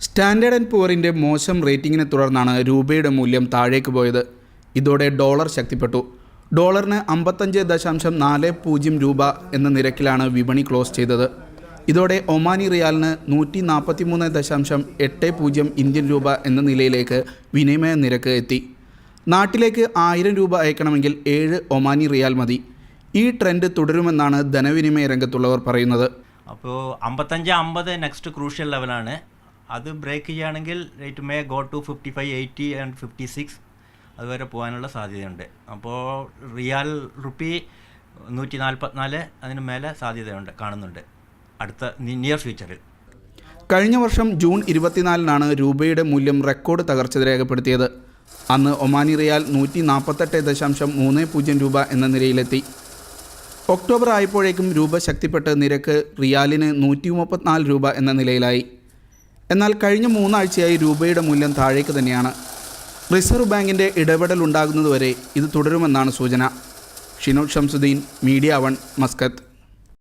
Standard and പുവറിന്റെ മോശം റേറ്റിങ്ങിനെ തുടർന്നാണ് രൂപയുടെ മൂല്യം താഴേക്ക് പോയത്. ഇതോടെ ഡോളർ ശക്തിപ്പെട്ടു. ഡോളറിന് അമ്പത്തഞ്ച് ദശാംശം നാല് പൂജ്യം രൂപ എന്ന നിരക്കിലാണ് വിപണി ക്ലോസ് ചെയ്തത്. ഇതോടെ ഒമാനി റിയാലിന് നൂറ്റി നാൽപ്പത്തി മൂന്ന് ദശാംശം എട്ട് പൂജ്യം ഇന്ത്യൻ രൂപ എന്ന നിലയിലേക്ക് വിനിമയ നിരക്ക് എത്തി. നാട്ടിലേക്ക് ആയിരം രൂപ അയക്കണമെങ്കിൽ ഏഴ് ഒമാനി റിയാൽ മതി. ഈ ട്രെൻഡ് തുടരുമെന്നാണ് ധനവിനിമയ രംഗത്തുള്ളവർ പറയുന്നത്. അപ്പോൾ അമ്പത്തഞ്ച് അമ്പത് നെക്സ്റ്റ് ക്രൂഷ്യൽ ലെവലാണ്. അത് ബ്രേക്ക് ചെയ്യുകയാണെങ്കിൽ it may go to fifty five eighty and fifty six അതുവരെ പോകാനുള്ള സാധ്യതയുണ്ട്. അപ്പോൾ റിയാൽ റുപ്പി നൂറ്റി നാൽപ്പത്തിനാല് അതിന് മേലെ സാധ്യതയുണ്ട് കാണുന്നുണ്ട്. അടുത്ത നിയർ ഫ്യൂച്ചറിൽ കഴിഞ്ഞ വർഷം ജൂൺ ഇരുപത്തിനാലിനാണ് രൂപയുടെ മൂല്യം റെക്കോർഡ് തകർച്ച രേഖപ്പെടുത്തിയത്. അന്ന് ഒമാനി റിയാൽ നൂറ്റി നാൽപ്പത്തെട്ട് ദശാംശം മൂന്ന് പൂജ്യം രൂപ എന്ന നിലയിലെത്തി. ഒക്ടോബർ ആയപ്പോഴേക്കും രൂപ ശക്തിപ്പെട്ട് നിരക്ക് റിയാലിന് നൂറ്റി മുപ്പത്തിനാല് രൂപ എന്ന നിലയിലായി. എന്നാൽ കഴിഞ്ഞ മൂന്നാഴ്ചയായി രൂപയുടെ മൂല്യം താഴേക്ക് തന്നെയാണ്. റിസർവ് ബാങ്കിന്റെ ഇടപെടൽ ഉണ്ടാകുന്നതുവരെ ഇത് തുടരുമെന്നാണ് സൂചന. Shino Shamsuddin media one Muscat.